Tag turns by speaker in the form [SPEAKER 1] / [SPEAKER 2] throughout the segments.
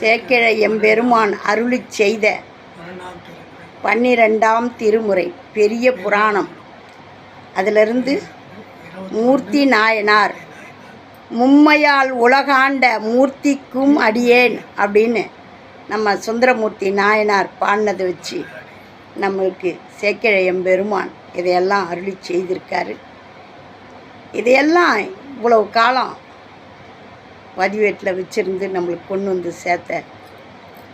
[SPEAKER 1] சேக்கிழ எம்பெருமான் அருளி செய்த பன்னிரெண்டாம் திருமுறை பெரிய புராணம். அதிலிருந்து மூர்த்தி நாயனார் மும்மையால் உலகாண்ட மூர்த்திக்கும் அடியேன் அப்படின்னு நம்ம சுந்தரமூர்த்தி நாயனார் பாடினதை வச்சு நம்மளுக்கு சேக்கிழ எம்பெருமான் இதையெல்லாம் அருளி செய்திருக்காரு. இதையெல்லாம் இவ்வளவு காலம் பதிவேட்டில் வச்சிருந்து நம்மளுக்கு கொண்டு வந்து சேர்த்த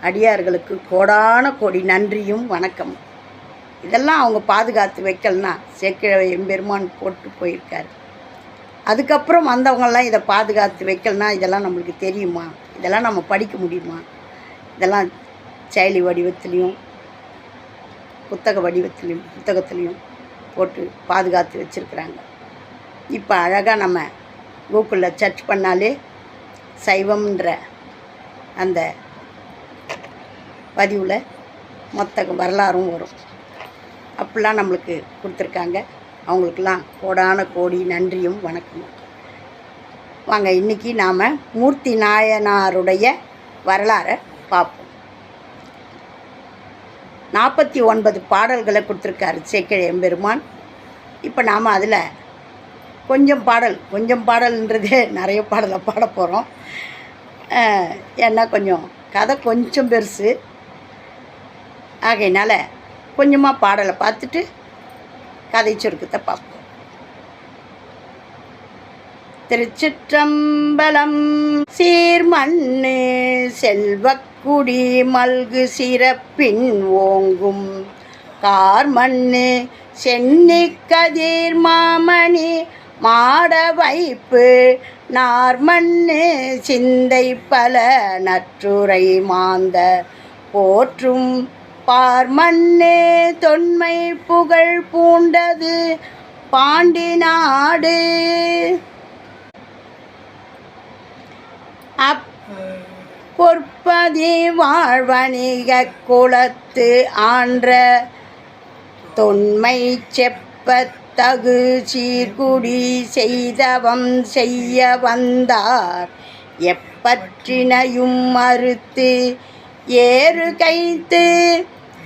[SPEAKER 1] அடியார்களுக்கு கோடான கோடி நன்றியும் வணக்கம். இதெல்லாம் அவங்க பாதுகாத்து வைக்கலனா சேக்கிழவை எம்பெருமான் போட்டு போயிருக்காரு. அதுக்கப்புறம் வந்தவங்கெல்லாம் இதை பாதுகாத்து வைக்கலனா இதெல்லாம் நம்மளுக்கு தெரியுமா? இதெல்லாம் நம்ம படிக்க முடியுமா? இதெல்லாம் செயலி வடிவத்துலேயும் புத்தக வடிவத்துலேயும் புத்தகத்துலேயும் போட்டு பாதுகாத்து வச்சுருக்குறாங்க. இப்போ அழகாக நம்ம கூகுளில் சர்ச் பண்ணாலே சைவம்ன்ற அந்த பதிவில் மொத்த வரலாறும் வரும். அப்படிலாம் நம்மளுக்கு கொடுத்துருக்காங்க. அவங்களுக்கெல்லாம் கோடான கோடி நன்றியும் வணக்கமும். வாங்க இன்றைக்கி நாம் மூர்த்தி நாயனாருடைய வரலாறை பார்ப்போம். நாற்பத்தி ஒன்பது பாடல்களை கொடுத்துருக்காரு சேக்கிழ எம்பெருமான். இப்போ நாம் அதில் கொஞ்சம் பாடல் கொஞ்சம் பாடல்ன்றதே நிறைய பாடலை பாட போகிறோம் ஏன்னா கொஞ்சம் கதை கொஞ்சம் பெருசு. ஆகையினால கொஞ்சமாக பாடலை பார்த்துட்டு கதை சுருக்கத்தை பார்ப்போம். திருச்சிற்றம்பலம் சீர்மண்ணு செல்வக்குடி மல்கு சிறப்பின் ஓங்கும். கார்மண்ணு சென்னி கதிர் மாமணி மாட வைப்பு நார்மண்ணு சிந்தை பல நற்றுரை மாந்த போற்றும் பார்மண்ணே தொன்மை புகழ் பூண்டது பாண்டி நாடு அப் பொற்பதி வாழ்வணிக குலத்து ஆன்ற தொன்மை தகு சீர்குடி செய்தவம் செய்ய வந்தார். எப்பற்றினையும் மறுத்து ஏறு கைத்து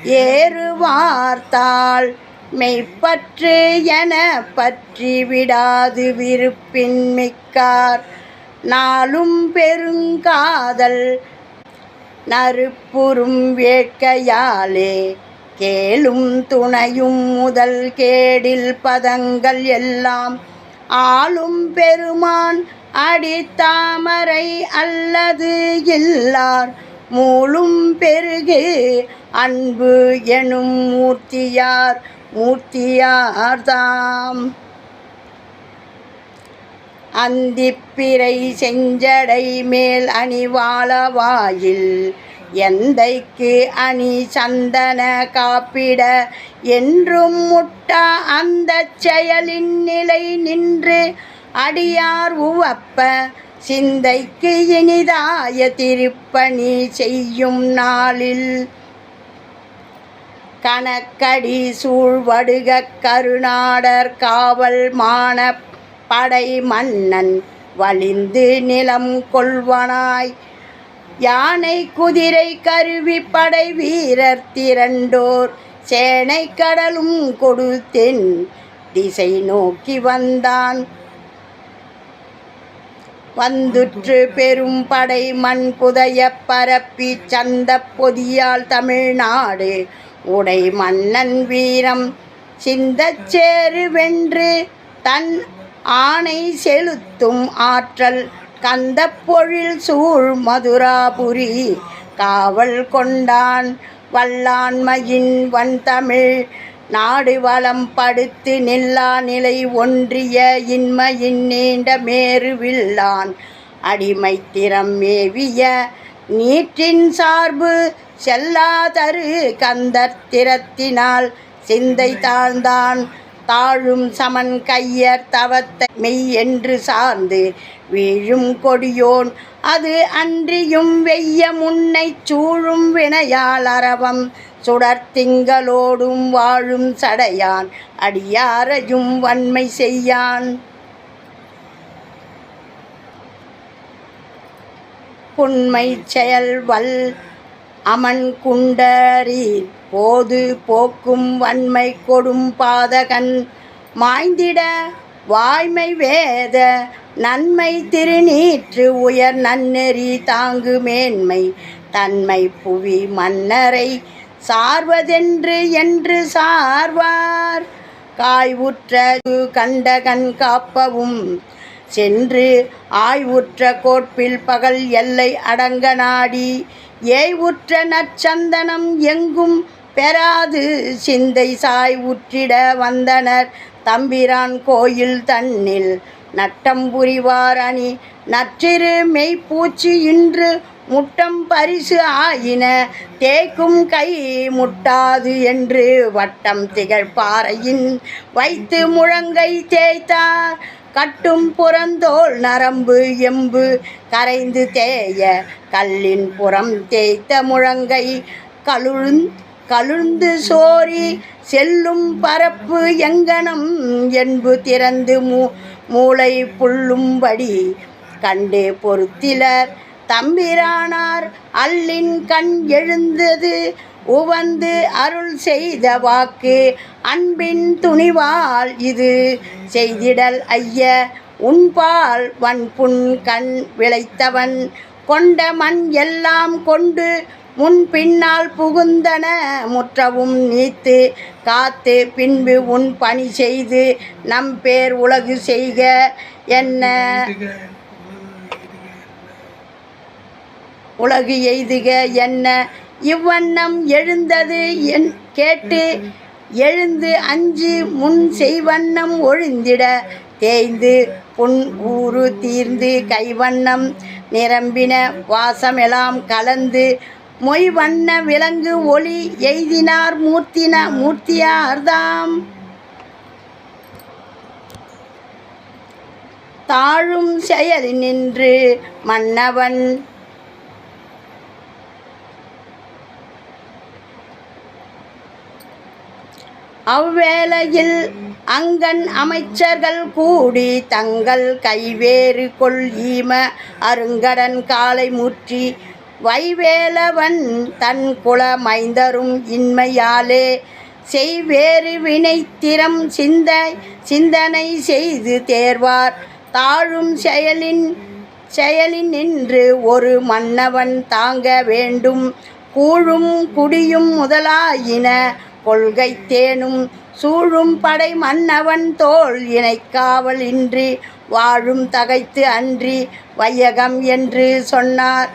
[SPEAKER 1] ஏறு வார்த்தாள் மெய்ப்பற்று என பற்றி விடாது விருப்பின் மிக்கார். நாளும் பெருங்காதல் நறுப்புறும் வேட்கையாலே கேளும் துணையும் முதல் கேடில் பதங்கள் எல்லாம். ஆளும் பெருமான் அடித்தாமரை அல்லது இல்லார். மூளும் பெருகு அன்பு எனும் மூர்த்தியார் மூர்த்தியார்தாம். அந்திப்பிறை செஞ்சடை மேல் அணிவாள வாயில். எந்தைக்கு அணி சந்தன காப்பிட? என்றும் முட்டா அந்த செயலின் நிலை நின்று அடியார் உவப்ப சிந்தைக்கு இனிதாய திருப்பணி செய்யும் நாளில். கணக்கடி சூழ்வடுக கருநாடர் காவல் மான படை மன்னன் வலிந்து நிலம் கொள்வனாய். யானை குதிரை கருவி படை வீரர் திரண்டோர். சேனை கடலும் கொடுத்தென் திசை நோக்கி வந்தான். வந்துற்று பெரும் படை மண் புதைய பரப்பி சந்த பொதியால் தமிழ்நாடு. உடை மன்னன் வீரம் சிந்தச்சேரு வென்று தன் ஆணை செலுத்தும் ஆற்றல் கந்த பொழில் சூழ் மதுராபுரி காவல் கொண்டான் வல்லாண்மையின் வன்தமிழ் நாடு வளம் படுத்து நில்லா நிலை ஒன்றிய இன்மையின் நீண்ட மேருவில்லான் அடிமை திறம் மேவிய நீற்றின் சார்பு செல்லாதரு கந்தத்திரத்தினால் சிந்தை தாழ்ந்தான் தாழும் சமன் கையர் தவத்தை மெய் என்று சார்ந்து வீழும் கொடியோன். அது அன்றியும் வெய்ய முன்னை சூழும் வினையால் அரவம். சுடர்த்திங்களோடும் வாழும் சடையான் அடியாரையும் வன்மை செய்யான். புன்மை செயல் வல் அமன் குண்டரி போது போக்கும் வன்மை கொடும் பாதகன். மாய்ந்திட வாய்மை வேத நன்மை திருநீற்று உயர் நன்னெறி தாங்கு மேன்மை தன்மை புவி மன்னரை சார்வதென்று என்று சார்வார். காய்வுற்ற கண்டகன் காப்பவும் சென்று ஆய்வுற்ற கோட்பில் பகல் எல்லை அடங்க நாடி ஏய்வுற்ற நற்சந்தனம் எங்கும் பெறாது சிந்தை சாய் உற்றிட வந்தனர். தம்பிரான் கோயில் தன்னில் நட்டம் புரிவார் அணி நற்றிரு மெய்ப்பூச்சி இன்று முட்டம் பரிசு ஆயின. தேய்க்கும் கை முட்டாது என்று வட்டம் திகழ்பாறையின். வைத்து முழங்கை தேய்த்தார். கட்டும் புறந்தோல் நரம்பு எம்பு கரைந்து தேய கல்லின் புறம் தேய்த்த முழங்கை கழுந் கழுந்து சோரி செல்லும் பரப்பு எங்கனம் என்பு திறந்து மூ மூளை புல்லும்படி கண்டு பொருத்திலர் தம்பிரானார் அல்லின் கண் எழுந்தது உவந்து அருள் செய்த வாக்கு அன்பின் துணிவால் இது செய்திடல் ஐய. உன்பால் வன்புண் கண் விளைத்தவன். கொண்ட மண் எல்லாம் கொண்டு முன் பின்னால் புகுந்தன முற்றவும் நீத்து. காத்து பின்பு உன் பணி செய்து நம் பேர் உலகு செய்க. என்ன? உலகு எய்துக. என்ன? இவ்வண்ணம் எழுந்தது என் கேட்டு எழுந்து அஞ்சு முன் செய்வண்ணம் ஒழிந்திட தேய்ந்து புன் ஊறு தீர்ந்து கைவண்ணம் நிரம்பின வாசமெல்லாம் கலந்து மொய் வண்ண விலங்கு ஒளி எய்தினார் மூர்த்தின மூர்த்தியார்தாம். தாழும் செயல் நின்று மன்னவன் அவ்வேளையில் அங்கன் அமைச்சர்கள் கூடி தங்கள் கைவேறு கொள் ஈம அருங்கடன் காலை முற்றி வைவேலவன் தன் குல மைந்தரும் இன்மையாலே செய்வேறு வினைத்திறம் சிந்த சிந்தனை செய்து தேர்வார். தாழும் செயலின் செயலின் நின்று ஒரு மன்னவன் தாங்க வேண்டும். கூழும் குடியும் முதலாயின கொள்கை தேனும் சூழும் படை மன்னவன் தோல் இணைக்காவல் இன்றி வாழும் தகைத்து அன்றி வையகம் என்று சொன்னார்.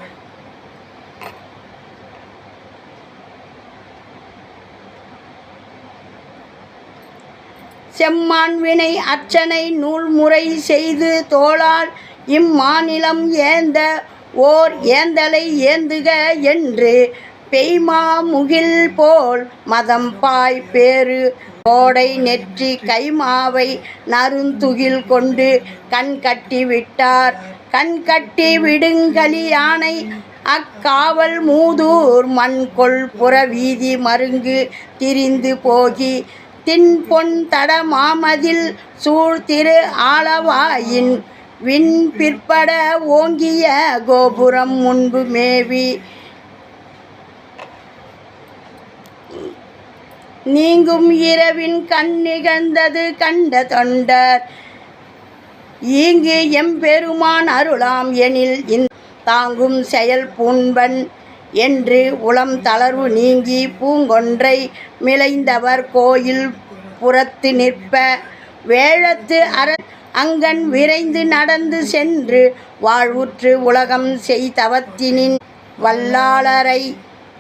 [SPEAKER 1] செம்மான் வினை அர்ச்சனை நூல்முறை செய்து தோளால் இம்மாநிலம் ஏந்த ஓர் ஏந்தலை ஏந்துக என்று பெய்மா முகில் போல் மதம் பாய் பேரு கோடை நெற்றி கைமாவை நருந்துகில் கொண்டு கண் கட்டி விட்டார். கண் கட்டி விடுங்கலியானை அக்காவல் மூதூர் மண்கொள் புறவீதி மருங்கு திரிந்து போகி தின்பொன் தட மாமதில் சூழ் திரு ஆளவாயின் விண் பிற்பட ஓங்கிய கோபுரம் முன்பு மேவி நீங்கும் இரவின் கண் நிகழ்ந்தது கண்ட தொண்டர். ஈங்கு எம்பெருமான் அருளாம் எனில் இந் தாங்கும் செயல் பூண்பன் என்று உளம் தளர்வு நீங்கி பூங்கொன்றை மிளைந்தவர் கோயில் புறத்து நிற்ப. வேழத்து அற அங்கன் விரைந்து நடந்து சென்று வாழ்வுற்று உலகம் செய்தவத்தினின் வல்லாளரை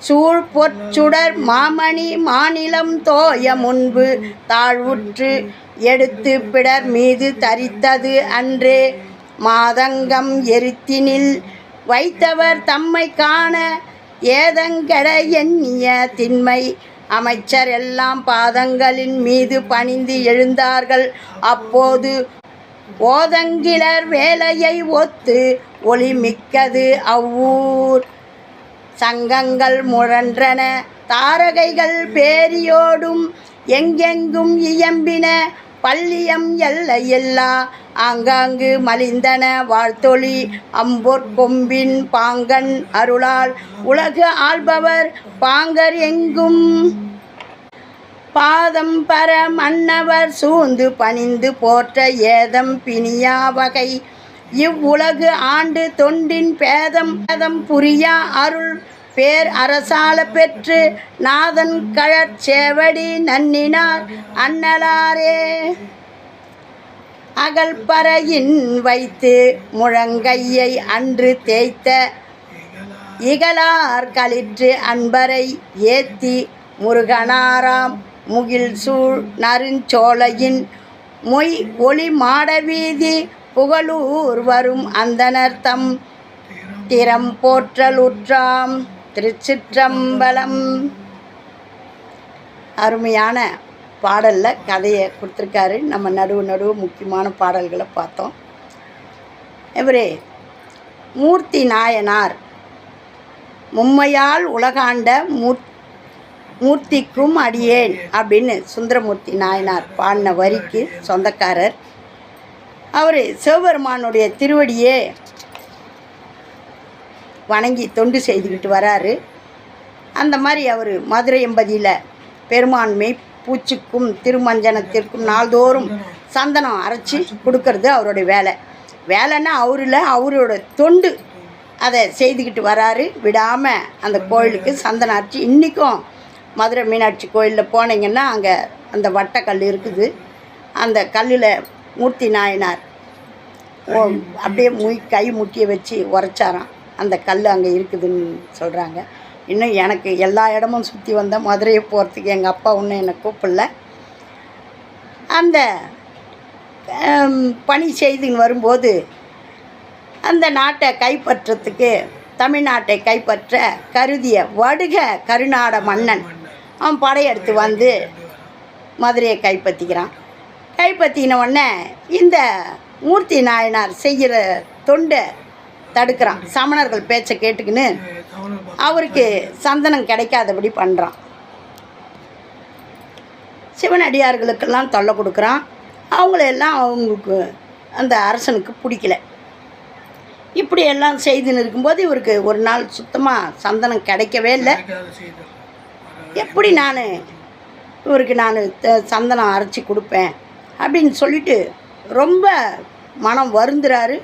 [SPEAKER 1] சூழ் பொற்சுடர் மாமணி மாநிலம் தோய முன்பு தாழ்வுற்று எடுத்து பிடர் மீது தரித்தது அன்றே. மாதங்கம் எரித்தினில் வைத்தவர் தம்மை காண ஏதங்கட எண்ணிய திண்மை. அமைச்சர் எல்லாம் பாதங்களின் மீது பணிந்து எழுந்தார்கள். அப்போது ஓதங்கிலர் வேலையை ஒத்து ஒளிமிக்கது அவ்வூர். சங்கங்கள் முழன்றன தாரகைகள் பேரியோடும் எங்கெங்கும் இயம்பின. பள்ளியம் எல்லையில்லா ஆங்காங்கு மலிந்தன வாழ்த்தொளி அம்பொற் கொம்பின் பாங்கன் அருளால் உலகு ஆள்பவர் பாங்கர் எங்கும். பாதம் பர மன்னவர் சூழ்ந்து பணிந்து போற்ற ஏதம் பிணியா வகை. இவ்வுலகு ஆண்டு தொண்டின் பேதம் பேதம் புரியா அருள் பேர் அரசால பெற்று நாதன் கழற்சேவடி நன்னினார் அன்னலாரே அகல்பறையின் வைத்து முழங்கையை அன்று தேய்த்த இகலார் களிற்று அன்பரை ஏத்தி முருகனாராம் முகில் சூழ் நருஞ்சோலையின் மொய் ஒளி மாடவீதி புகழூர் வரும் அந்தனர்த்தம் திறம் போற்றலுற்றாம் திருச்சிற்றம்பலம். அருமையான பாடலில் கதையை கொடுத்துருக்காரு. நம்ம நடுவு நடுவு முக்கியமான பாடல்களை பார்த்தோம். இவரே மூர்த்தி நாயனார். மும்மையால் உலகாண்ட மூர் மூர்த்திக்கும் அடியேன் அப்படின்னு சுந்தரமூர்த்தி நாயனார் பாடின வரிக்கு சொந்தக்காரர் அவர் சிவபெருமானுடைய திருவடியே வணங்கி தொண்டு செய்துக்கிட்டு வராரு. அந்த மாதிரி அவர் மதுரை எம்பதியில் பெருமான்மை பூச்சிக்கும் திருமஞ்சனத்திற்கும் நாள்தோறும் சந்தனம் அரைச்சி கொடுக்கறது அவருடைய வேலை. வேலைன்னா அவரில் அவரோட தொண்டு அதை செய்துக்கிட்டு வராரு. விடாமல் அந்த கோயிலுக்கு சந்தனம் அரைச்சி இன்றைக்கும் மதுரை மீனாட்சி கோயிலில் போனீங்கன்னா அங்கே அந்த வட்டக்கல் இருக்குது. அந்த கல்லில் மூர்த்தி நாயனார். ஓ அப்படியே முய் கை முட்டியை வச்சு உரைச்சாராம். அந்த கல் அங்கே இருக்குதுன்னு சொல்கிறாங்க இன்னும் எனக்கு எல்லா இடமும் சுற்றி வந்தால் மதுரையை போகிறதுக்கு எங்கள் அப்பா ஒன்றும் என்னை கூப்பிடல. அந்த பணி செய்துன்னு வரும்போது அந்த நாட்டை கைப்பற்றத்துக்கு தமிழ்நாட்டை கைப்பற்ற கருதிய வடுக கருநாட மன்னன் அவன் படையெடுத்து வந்து மதுரையை கைப்பற்றிக்கிறான். கைப்பற்றின உடனே இந்த மூர்த்தி நாயனார் செய்கிற தொண்டை தடுக்கிறான். சமணர்கள் பேச்சை கேட்டுக்கின்னு அவருக்கு சந்தனம் கிடைக்காதபடி பண்ணுறான் சிவனடியார்களுக்கெல்லாம் தொல்லை கொடுக்குறான். அவங்களெல்லாம் அவங்களுக்கு அந்த அரசனுக்கு பிடிக்கல. இப்படி எல்லாம் செய்துன்னு இருக்கும்போது இவருக்கு ஒரு நாள் சுத்தமாக சந்தனம் கிடைக்கவே இல்லை. எப்படி நான் இவருக்கு நான் த- சந்தனம் அரைச்சி கொடுப்பேன்? அப்படின்னு சொல்லிட்டு ரொம்ப மனம் வருந்துறாரு.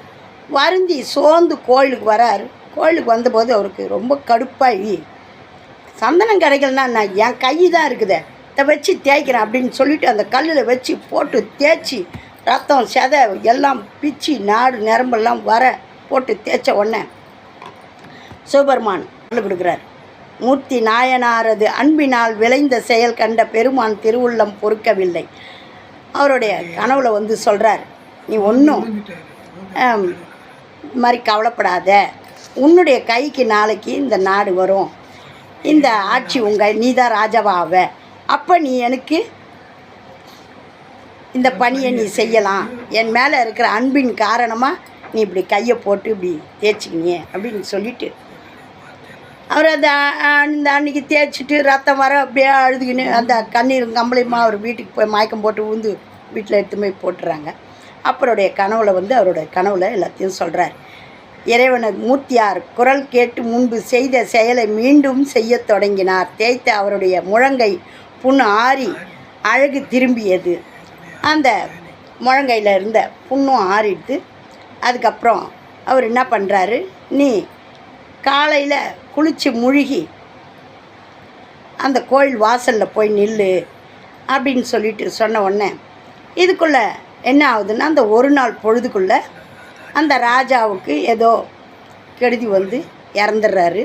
[SPEAKER 1] வருந்தி சோர்ந்து கோயிலுக்கு வராரு. கோயிலுக்கு வந்தபோது அவருக்கு ரொம்ப கடுப்பாகி சந்தனம் கிடைக்கலன்னா நான் என் கை தான் இருக்குதே இதை வச்சு தேய்க்கிறேன் அப்படின்னு சொல்லிட்டு அந்த கல்லில் வச்சு போட்டு தேய்ச்சி ரத்தம் செதை எல்லாம் பிச்சு நாடு நரம்பெல்லாம் வர போட்டு தேய்ச்ச உடனே சிவபெருமான் கல்லு கொடுக்குறார் மூர்த்தி நாயனாரது அன்பினால் விளைந்த செயல் கண்ட பெருமான் திருவுள்ளம் பொறுக்கவில்லை. அவருடைய கனவுல வந்து சொல்கிறார் நீ ஒன்றும் இது மாதிரி கவலைப்படாத. உன்னுடைய கைக்கு நாளைக்கு இந்த நாடு வரும். இந்த ஆட்சி உங்கள் நீ தான் ராஜாவாவ அப்போ நீ எனக்கு இந்த பணியை நீ செய்யலாம். என் மேலே இருக்கிற அன்பின் காரணமாக நீ இப்படி கையை போட்டு இப்படி தேய்ச்சிக்கிங்க அப்படின்னு சொல்லிட்டு அவர் அந்த இந்த அன்னைக்கு தேய்ச்சிட்டு ரத்தம் வர அப்படியே அழுதுகின்னு அந்த கண்ணீர் கம்பளியமா அவர் வீட்டுக்கு போய் மயக்கம் போட்டு ஊந்து வீட்டில் எடுத்து போய் போட்டுறாங்க. அப்பருடைய கனவுல வந்து அவருடைய கனவுல எல்லாத்தையும் சொல்கிறார் இறைவனர் மூர்த்தியார் குரல் கேட்டு முன்பு செய்த செயலை மீண்டும் செய்யத் தொடங்கினார். தேய்த்த அவருடைய முழங்கை புண் ஆறி அழகு திரும்பியது. அந்த முழங்கையில் இருந்த புண்ணும் ஆறிடுது அதுக்கப்புறம் அவர் என்ன பண்ணுறாரு நீ காலையில் குளித்து முழுகி அந்த கோயில் வாசலில் போய் நில்லு அப்படின்னு சொல்லிட்டு சொன்ன உடனே இதுக்குள்ளே என்ன ஆகுதுன்னா அந்த ஒரு நாள் பொழுதுக்குள்ளே அந்த ராஜாவுக்கு ஏதோ கெடுதி வந்து இறந்துடுறாரு.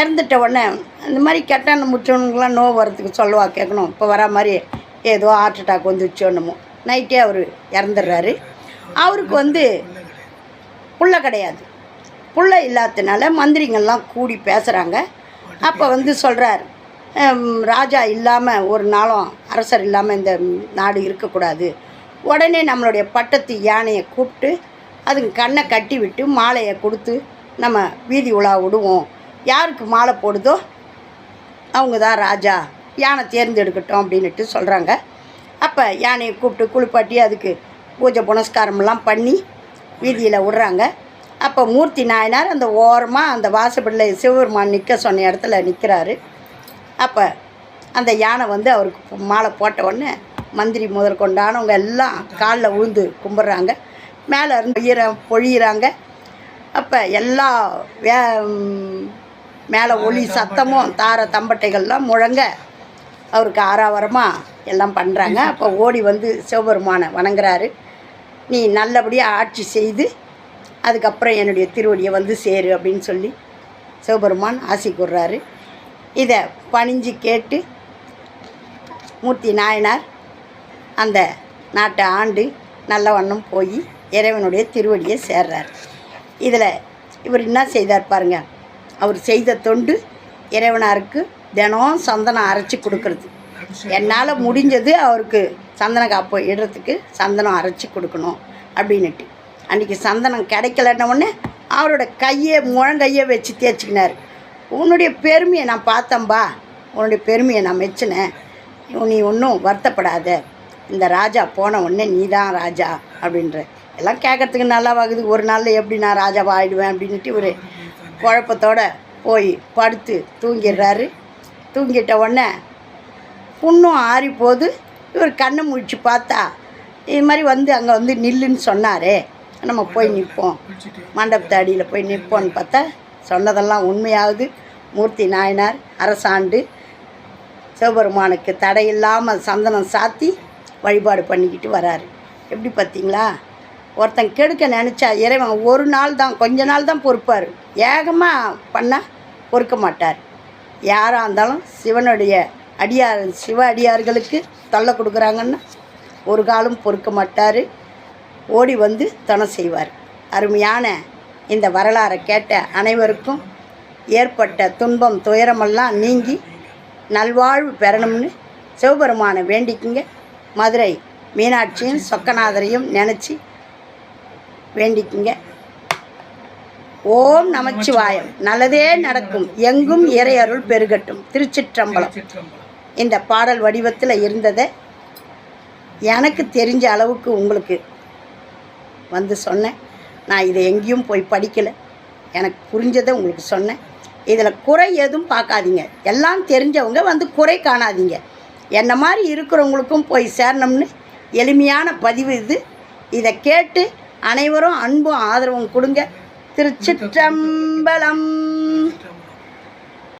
[SPEAKER 1] இறந்துட்ட உடனே இந்த மாதிரி கெட்டான முற்றவனுங்களாம் நோ வரத்துக்கு சொல்லுவா கேட்கணும்? இப்போ வர மாதிரி ஏதோ ஹார்ட் அட்டாக் வந்துடுச்சோன்னமோ நைட்டே அவர் இறந்துடுறாரு. அவருக்கு வந்து புள்ள கிடையாது. பிள்ளை இல்லாததுனால மந்திரிங்கள்லாம் கூடி பேசுகிறாங்க அப்போ வந்து சொல்கிறார் ராஜா இல்லாமல் ஒரு நாளும் அரசர் இல்லாமல் இந்த நாடு இருக்கக்கூடாது. உடனே நம்மளுடைய பட்டத்து யானையை கூப்பிட்டு அதுங்க கண்ணை கட்டி விட்டு மாலையை கொடுத்து நம்ம வீதி உலா விடுவோம். யாருக்கு மாலை போடுதோ அவங்க தான் ராஜா. யானை தேர்ந்தெடுக்கட்டும் அப்படின்ட்டு சொல்கிறாங்க அப்போ யானையை கூப்பிட்டு குளிப்பாட்டி அதுக்கு பூஜை புனஸ்காரம்லாம் பண்ணி வீதியில் விடுறாங்க. அப்போ மூர்த்தி நாயனார் அந்த ஓரமாக அந்த வாசப்படியில் சிவபெருமான் நிற்க சொன்ன இடத்துல நிற்கிறாரு அப்போ அந்த யானை வந்து அவருக்கு மாலை போட்ட உடனே மந்திரி முதல் கொண்டானவங்க எல்லாம் காலில் விழுந்து கும்பிட்றாங்க. மேலே இருந்து ஈர பொழியிறாங்க. அப்போ எல்லா வே மேலே ஒளி சத்தமும் தார தம்பட்டைகள்லாம் முழங்க அவருக்கு ஆறாவரமாக எல்லாம் பண்ணுறாங்க அப்போ ஓடி வந்து சிவபெருமானை வணங்குறாரு. நீ நல்லபடியாக ஆட்சி செய்து அதுக்கப்புறம் என்னுடைய திருவடியை வந்து சேரு அப்படின்னு சொல்லி சிவபெருமான் ஆசி கூர்றாரு இதை பணிஞ்சு கேட்டு மூர்த்தி நாயனார் அந்த நாட்டை ஆண்டு நல்ல வண்ணம் போய் இறைவனுடைய திருவடியை சேர்றார். இதில் இவர் என்ன செய்தார் பாருங்க. அவர் செய்த தொண்டு இறைவனாருக்கு தினம் சந்தனம் அரைச்சி கொடுக்கறது. என்னால் முடிஞ்சது அவருக்கு சந்தன காப்பு இடுறதுக்கு சந்தனம் அரைச்சி கொடுக்கணும் அப்படின்னுட்டு. அன்றைக்கி சந்தனம் கிடைக்கலன்ன உடனே அவரோட கையை முழங்கையை வச்சு தேய்ச்சிக்கினார். உன்னுடைய பெருமையை நான் பார்த்தம்பா உன்னுடைய பெருமையை நான் மெச்சினேன். நீ ஒன்றும் வருத்தப்படாத. இந்த ராஜா போன உடனே நீ தான் ராஜா அப்படின்ற. எல்லாம் கேட்கறதுக்கு நல்லாவாகுது. ஒரு நாளில் எப்படி நான் ராஜாவாக ஆகிடுவேன் அப்படின்ட்டு ஒரு குழப்பத்தோடு போய் படுத்து தூங்கிடுறாரு. தூங்கிட்ட உடனே புண்ணும் ஆறி போது இவர் கண்ணை முடிச்சு பார்த்தா இது மாதிரி வந்து அங்கே வந்து நில்லுன்னு சொன்னாரே. நம்ம போய் நிற்போம். மண்டபத்து அடியில் போய் நிற்போம்னு பார்த்தா சொன்னதெல்லாம் உண்மையாவது. மூர்த்தி நாயனார் அரசாண்டு சிவபெருமானுக்கு தடையில்லாமல் சந்தனம் சாத்தி வழிபாடு பண்ணிக்கிட்டு வராரு. எப்படி பார்த்தீங்களா? ஒருத்தன் கெடுக்க நினச்சா இறைவன் ஒரு நாள் தான் கொஞ்ச நாள் தான் பொறுப்பார். ஏகமாக பண்ணால் பொறுக்க மாட்டார். யாராக இருந்தாலும் சிவனுடைய அடியார் சிவ அடியார்களுக்கு தொல்லை கொடுக்குறாங்கன்னா ஒரு காலம் பொறுக்க மாட்டார். ஓடி வந்து துணை செய்வார். அருமையான இந்த வரலாறை கேட்ட அனைவருக்கும் ஏற்பட்ட துன்பம் துயரமெல்லாம் நீங்கி நல்வாழ்வு பெறணும்னு சிவபெருமானை வேண்டிக்குங்க. மதுரை மீனாட்சியும் சொக்கநாதரையும் நினச்சி வேண்டிக்குங்க. ஓம் நமச்சிவாயம். நல்லதே நடக்கும். எங்கும் இறையருள் பெருகட்டும். திருச்சிற்றம்பலம். இந்த பாடல் வடிவத்தில் இருந்ததை எனக்கு தெரிஞ்ச அளவுக்கு உங்களுக்கு வந்து சொன்னேன். நான் இதை எங்கேயும் போய் படிக்கலை. எனக்கு புரிஞ்சதை உங்களுக்கு சொன்னேன். இதில் குறை எதுவும் பார்க்காதீங்க. எல்லாம் தெரிஞ்சவங்க வந்து குறை காணாதீங்க. என்ன மாதிரி இருக்கிறவங்களுக்கும் போய் சேரணும்னு எளிமையான பதிவு இது. இதை கேட்டு அனைவரும் அன்பும் ஆதரவும் கொடுங்க. திருச்சிற்றம்பலம்.